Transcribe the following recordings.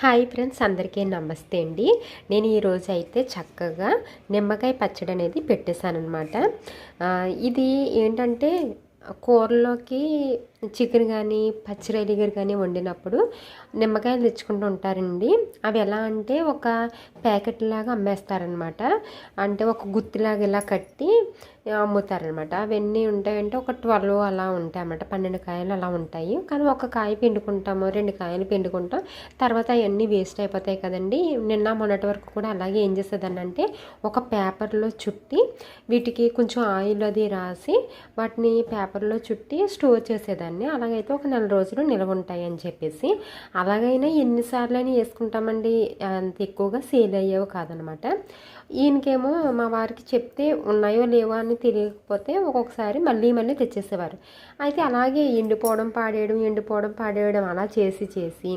Hi friends అందరికీ నమస్తే అండి. నేను ఈరోజు అయితే చక్కగా నిమ్మకాయ పచ్చడి అనేది పెట్టేశాను అనమాట ఇది ఏంటంటే కూరలోకి చికెన్ కానీ పచ్చిరలిగర్ కానీ వండినప్పుడు నిమ్మకాయలు తెచ్చుకుంటూ ఉంటారండి. అవి ఎలా అంటే ఒక ప్యాకెట్ లాగా అమ్మేస్తారనమాట అంటే ఒక గుత్తిలాగా ఇలా కట్టి అమ్ముతారనమాట అవన్నీ ఉంటాయంటే ఒక ట్వెల్వ్ అలా ఉంటాయి అన్నమాట పన్నెండు కాయలు అలా ఉంటాయి. కానీ ఒక కాయ పిండుకుంటాము రెండు కాయలు పిండుకుంటాం. తర్వాత అవన్నీ వేస్ట్ అయిపోతాయి కదండి. నిన్న మొన్నటి వరకు కూడా అలాగే ఏం చేసేదాన్ని అంటే ఒక పేపర్లో చుట్టి వీటికి కొంచెం ఆయిల్ అది రాసి వాటిని పేపర్లో చుట్టి స్టోర్ చేసేదాన్ని. దాన్ని అలాగైతే ఒక నెల రోజులు నిల్వ ఉంటాయి అని చెప్పేసి అలాగైనా ఎన్నిసార్లు అయినా వేసుకుంటామండి. అంత ఎక్కువగా సేల్ అయ్యేవి కాదనమాట. ఈయనకేమో మా వారికి చెప్తే ఉన్నాయో లేవో అని తెలియకపోతే ఒక్కొక్కసారి మళ్ళీ మళ్ళీ తెచ్చేసేవారు. అయితే అలాగే ఎండిపోవడం పాడేయడం ఎండిపోవడం పాడేయడం అలా చేసి చేసి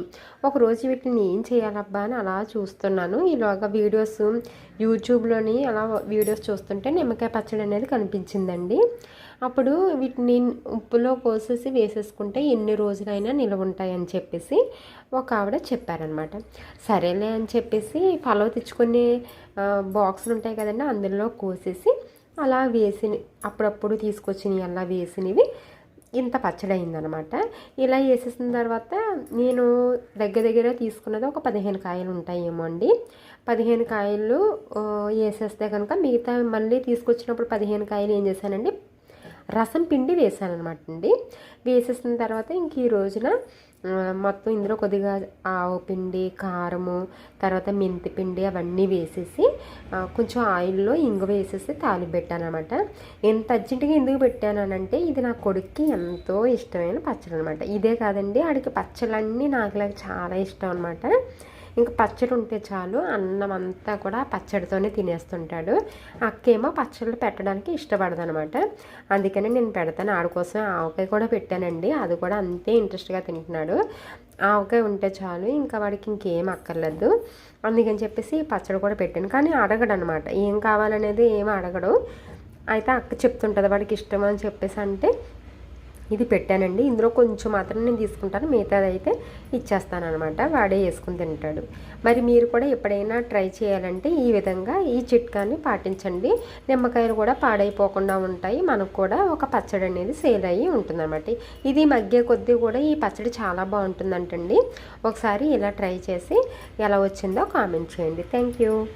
ఒకరోజు వీటిని ఏం చేయాలబ్బా అని అలా చూస్తున్నాను. ఈలోగా వీడియోస్ యూట్యూబ్లోని అలా వీడియోస్ చూస్తుంటే నిమ్మకాయ పచ్చడి అనేది కనిపించిందండి. అప్పుడు వీటిని ఉప్పులో కోసేసి వేసేసుకుంటే ఎన్ని రోజులైనా నిల్వ ఉంటాయని చెప్పేసి ఒక ఆవిడ చెప్పారనమాట సరేలే అని చెప్పేసి పలవ తెచ్చుకునే బాక్సులు ఉంటాయి కదండి అందులో కోసేసి అలా వేసి అప్పుడప్పుడు తీసుకొచ్చినవి అలా వేసినవి. ఇంత పచ్చడి అయిందనమాట ఇలా వేసేసిన తర్వాత నేను దగ్గర దగ్గర తీసుకున్నది ఒక పదిహేను కాయలు ఉంటాయేమో అండి. పదిహేను కాయలు వేసేస్తే కనుక మిగతా మళ్ళీ తీసుకొచ్చినప్పుడు పదిహేను కాయలు ఏం చేశానండి రసం పిండి వేసాను అనమాట అండి వేసేసిన తర్వాత ఇంక ఈ రోజున మొత్తం ఇందులో కొద్దిగా ఆవు పిండి కారము తర్వాత మెంతి పిండి అవన్నీ వేసేసి కొంచెం ఆయిల్లో ఇంగు వేసేసి తాలి అనమాట ఎంత అర్జెంటుగా ఎందుకు పెట్టానంటే ఇది నా కొడుక్కి ఎంతో ఇష్టమైన పచ్చడి అనమాట ఇదే కాదండి ఆడికి పచ్చళ్ళన్నీ నాకు చాలా ఇష్టం అనమాట ఇంకా పచ్చడి ఉంటే చాలు అన్నం అంతా కూడా పచ్చడితోనే తినేస్తుంటాడు. అక్కేమో పచ్చళ్ళు పెట్టడానికి ఇష్టపడదు అనమాట అందుకని నేను పెడతాను. ఆడకోసం ఆవకాయ కూడా పెట్టానండి. అది కూడా అంతే ఇంట్రెస్ట్గా తింటున్నాడు. ఆవకాయ ఉంటే చాలు ఇంకా వాడికి ఇంకేం అక్కర్లేదు. అందుకని చెప్పేసి పచ్చడి కూడా పెట్టాను. కానీ అడగడు అనమాట ఏం కావాలనేది ఏం అడగడు. అయితే అక్క చెప్తుంటుంది వాడికి ఇష్టం అని చెప్పేసి అంటే ఇది పెట్టానండి. ఇందులో కొంచెం మాత్రం నేను తీసుకుంటాను. మిగతాది అయితే ఇచ్చేస్తాను అనమాట వాడే వేసుకుని తింటాడు. మరి మీరు కూడా ఎప్పుడైనా ట్రై చేయాలంటే ఈ విధంగా ఈ చిట్కాని పాటించండి. నిమ్మకాయలు కూడా పాడైపోకుండా ఉంటాయి. మనకు కూడా ఒక పచ్చడి అనేది సేల్ అయ్యి ఉంటుందన్నమాట. ఇది మగ్గే కొద్దీ కూడా ఈ పచ్చడి చాలా బాగుంటుందంటండి. ఒకసారి ఇలా ట్రై చేసి ఎలా వచ్చిందో కామెంట్ చేయండి. Thank you.